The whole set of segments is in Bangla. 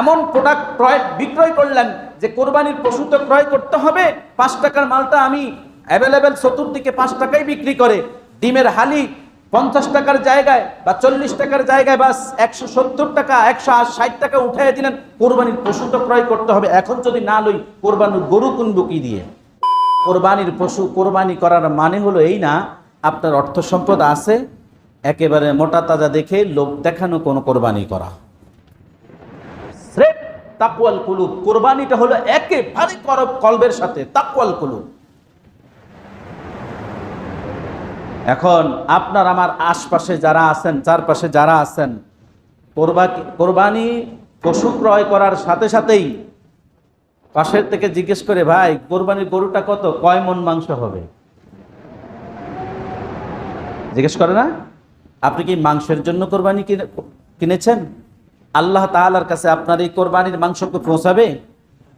এমন প্রোডাক্ট ক্রয়, বিক্রয় করলেন যে কোরবানির পশু তো ক্রয় করতে হবে, পাঁচ টাকার মালটা আমি অ্যাভেলেবেল চতুর্দিকে পাঁচ টাকায় বিক্রি করে, ডিমের হালি পঞ্চাশ টাকার জায়গায় বা চল্লিশ টাকার জায়গায় বাস একশো সত্তর টাকা, একশো ষাট টাকা উঠাই দিলেন, কোরবানির পশু তো ক্রয় করতে হবে। এখন যদি না লই, কোরবানির গরু কিনবো কি দিয়ে? কোরবানির পশু কোরবানি করার মানে হলো এই না, আপনার অর্থ সম্পদ আছে, একেবারে মোটা তাজা দেখে লোক দেখানো কোনো কোরবানি করা। স্রেফ তাকওয়াল কুলুব। কোরবানিটা হলো একেবারে করব কলবের সাথে, তাকওয়াল কুলুব। এখন আপনার আমার আশপাশে যারা আছেন, চারপাশে যারা আছেন কোরবানি পশু ক্রয় করার সাথে সাথেই পাশের থেকে জিজ্ঞেস করে, ভাই, কোরবানির গরুটা কত? কয় মন মাংস হবে? জিজ্ঞেস করে না? আপনি কি মাংসের জন্য কোরবানি কিনে- কিনেছেন? আল্লাহ তাআলার কাছে আপনার এই কোরবানির মাংসকে পৌঁছাবে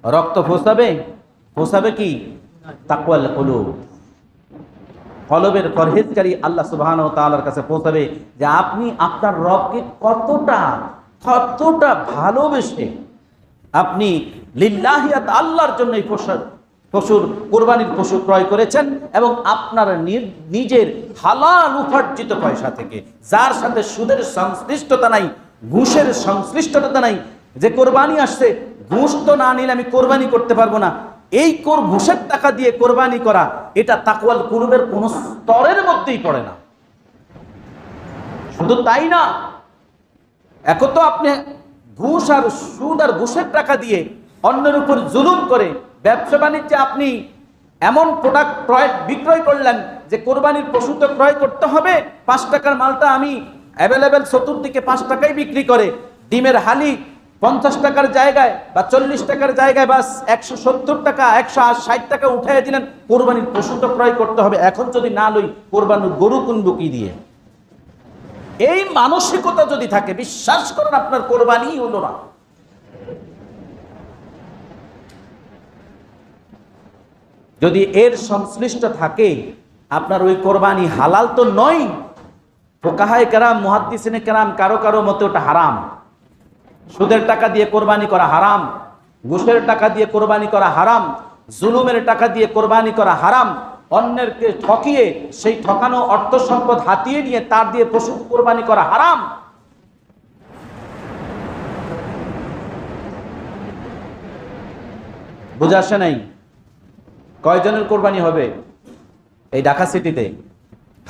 রক্ত পৌঁছাবে পৌঁছাবে কি? তাকওয়াল কলুব। কলবের পরহেজকারী আল্লাহ সুবহান ও তাআলার কাছে পৌঁছাবে যে আপনি আপনার রবকে কতটা কতটা ভালোবেসে আপনি লিল্লাহিয়াত আল্লাহর জন্য এই পশু, পশুর কোরবানির পশু ক্রয় করেছেন এবং আপনার নিজের হালাল উপার্জিত পয়সা থেকে, যার সাথে সুদের সংশ্লিষ্টতা নাই ঘুষের সংশ্লিষ্টতা নাই। যে কোরবানি আসছে, ঘুষ তো না নিলে আমি কোরবানি করতে পারব না। এই কোর, ঘুষের টাকা দিয়ে কোরবানি করা, এটা তাকওয়াল কুরুবের কোনো স্তরের মধ্যেই পড়ে না। শুধু তাই না এখন তো আপনি ঘুষ আর সুদ আর ঘুষের টাকা দিয়ে অন্যের উপর জুলুম করে ব্যবসা বাণিজ্যে আপনি এমন প্রোডাক্ট ক্রয়, বিক্রয় করলেন যে কোরবানির পশু তো ক্রয় করতে হবে, পাঁচ টাকার মালটা আমি অ্যাভেলেবেল চতুর্দিকে পাঁচ টাকায় বিক্রি করে। ডিমের হালি পঞ্চাশ টাকার জায়গায় বা চল্লিশ টাকার জায়গায় বাস একশো সত্তর টাকা, একশো ষাট টাকা উঠাই দিলেন, কোরবানির পশু তো ক্রয় করতে হবে। এখন যদি না লই, কোরবানির গরু কিনবো কি দিয়ে? এই মানসিকতা যদি থাকে, বিশ্বাস করেন আপনার কোরবানি হলো না। যদি এর সংশ্লিষ্ট থাকে, আপনার ওই কোরবানি হালাল তো নয় ফোকাহায় কেরাম, মুহাদ্দিসিনে কেরাম, কারও কারও মতে ওটা হারাম। সুদের টাকা দিয়ে কোরবানি করা হারাম, ঘুষের টাকা দিয়ে কোরবানি করা হারাম, জুলুমের টাকা দিয়ে কোরবানি করা হারাম, অন্যেরকে ঠকিয়ে সেই ঠকানো অর্থ সম্পদ হাতিয়ে নিয়ে তার দিয়ে পশু কোরবানি করা হারাম। বুঝে আসে নাই? কয়জনের কোরবানি হবে এই ঢাকা সিটিতে?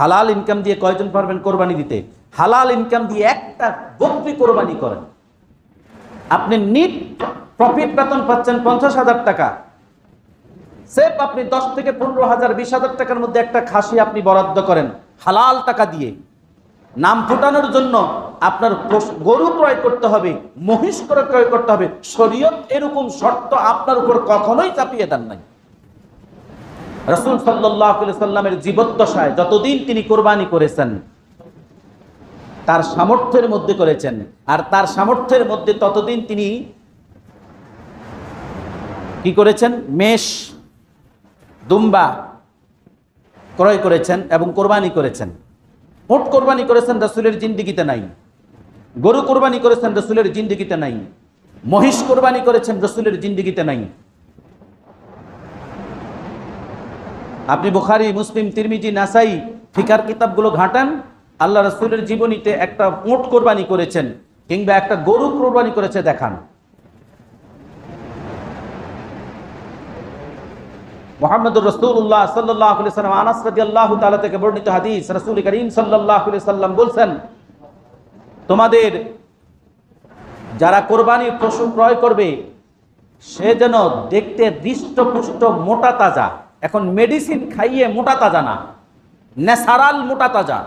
হালাল ইনকাম দিয়ে কয়জন পারবেন কোরবানি দিতে? হালাল ইনকাম দিয়ে একটা বকরি কোরবানি করেন। আপনি নিট প্রফিট বেতন পাচ্ছেন পঞ্চাশ হাজার টাকা। সেফ আপনি দশ থেকে পনেরো হাজার, বিশ হাজার টাকার মধ্যে একটা খাসি আপনি বরাদ্দ করেন, হালাল টাকা দিয়ে। নাম ফুটানোর জন্য আপনার গরু ক্রয় করতে হবে, মহিষ করে ক্রয় করতে হবে, শরীয়ত এরকম শর্ত আপনার উপর কখনোই চাপিয়ে দেন নাই। রসুল সাল্লাহ সাল্লামের জীবদ্দশায় যতদিন তিনি কোরবানি করেছেন, তার সামর্থ্যের মধ্যে করেছেন। আর তার সামর্থ্যের মধ্যে ততদিন তিনি কি করেছেন? মেষ, দুম্বা ক্রয় করেছেন এবং কোরবানি করেছেন। মোট কোরবানি করেছেন রসুলের জিন্দিগিতে নাই। গরু কোরবানি করেছেন রসুলের জিন্দিগিতে নাই। মহিষ কোরবানি করেছেন রসুলের জিন্দিগিতে নাই। আপনি বুখারি, মুসলিম, তিরমিজি, নাসাই ফিকার কিতাবগুলো ঘাটান, আল্লাহ রসুলের জীবনীতে একটা মোট কোরবানি করেছেন কিংবা একটা গরু কোরবানি করেছে দেখান। রসুল্লাহ আল্লাহ তালা থেকে হাদিস বলছেন, তোমাদের যারা কোরবানির পশু ক্রয় করবে, সে যেন দেখতে হৃষ্টপুষ্ট মোটা তাজা। এখন মেডিসিন খাইয়ে মোটা তাজা না ন্যাচারাল মোটা তাজা।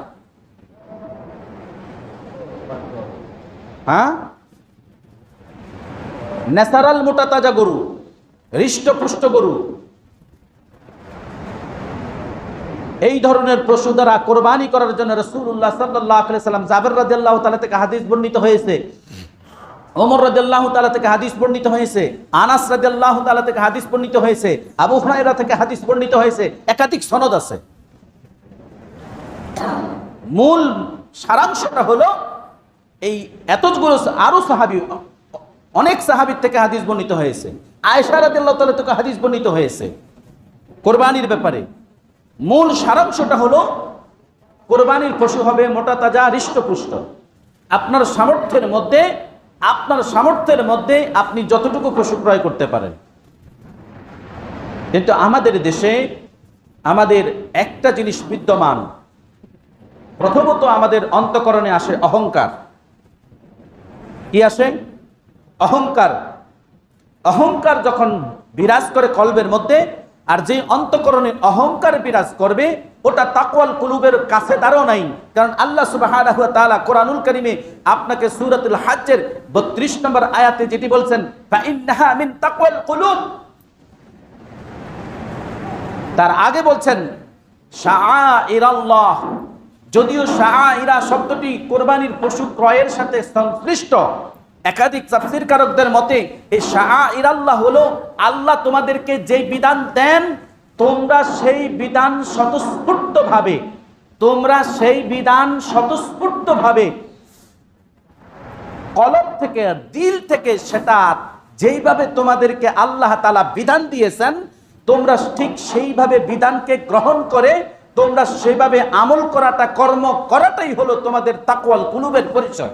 হ্যাঁ? ন্যাচারাল মোটা তাজা গরু, হৃষ্টপুষ্ট গরু। এই ধরনের পশু দ্বারা কোরবানি করার জন্য রসুল্লাহ সাল্লাহ সাল্লাম জাবের রাজিয়াল্লাহ তালা থেকে হাদিস বর্ণিত হয়েছে। ওমর রাজিয়াল্লাহ তালা থেকে হাদিস বর্ণিত হয়েছে, আনাস রাজিয়াল্লাহ তালা থেকে হাদিস বর্ণিত হয়েছে, আবু হুরায়রা থেকে হাদিস বর্ণিত হয়েছে, একাধিক সনদ আছে। মূল সারাংশটা হলো এই এতগুলো আরও সাহাবি, অনেক সাহাবির থেকে হাদিস বর্ণিত হয়েছে। আয়সা রাদিয়াল্লাহু তালা থেকে হাদিস বর্ণিত হয়েছে কোরবানির ব্যাপারে। মূল সারাংশটা হলো কোরবানির পশু হবে মোটা তাজা হৃষ্টপুষ্ট। আপনার সামর্থ্যের মধ্যে আপনার সামর্থ্যের মধ্যে আপনি যতটুকু পশু ক্রয় করতে পারেন। কিন্তু আমাদের দেশে আমাদের একটা জিনিস বিদ্যমান। প্রথমত আমাদের অন্তকরণে আসে অহংকার। কি আসে? অহংকার। অহংকার যখন বিরাজ করে কলবের মধ্যে আর যে অন্তকরণে অহংকার বিরাজ করবে, ওটা তাকওয়াল কুলুবের কাছে দাঁড়াও নাই। কারণ আল্লাহ তাআলা কোরআনুল কারীমে আপনাকে সূরাতুল হজ্জের 32 নম্বর আয়াতে যেটি বলছেন তাকওয়াল কুলুব। তার আগে বলছেন, শাআইরাল্লাহ। যদিও শাআইরা শব্দটি কোরবানির পশু ক্রয়ের সাথে সংশ্লিষ্ট একাধিক তাফসীর কারকদের মতে, এই শাআইরাল্লাহ হলো আল্লাহ তোমাদেরকে যে বিধান দেন, তোমরা সেই বিধান স্বতঃস্ফূর্তভাবে, তোমরা সেই বিধান স্বতঃস্ফূর্তভাবে কলম থেকে, দিল থেকে সেটা যেইভাবে তোমাদেরকে আল্লাহ তালা বিধান দিয়েছেন, তোমরা ঠিক সেইভাবে বিধানকে গ্রহণ করে, তোমরা সেইভাবে আমল করাটা, কর্ম করাটাই হলো তোমাদের তাকওয়াল, কুলুবের পরিচয়।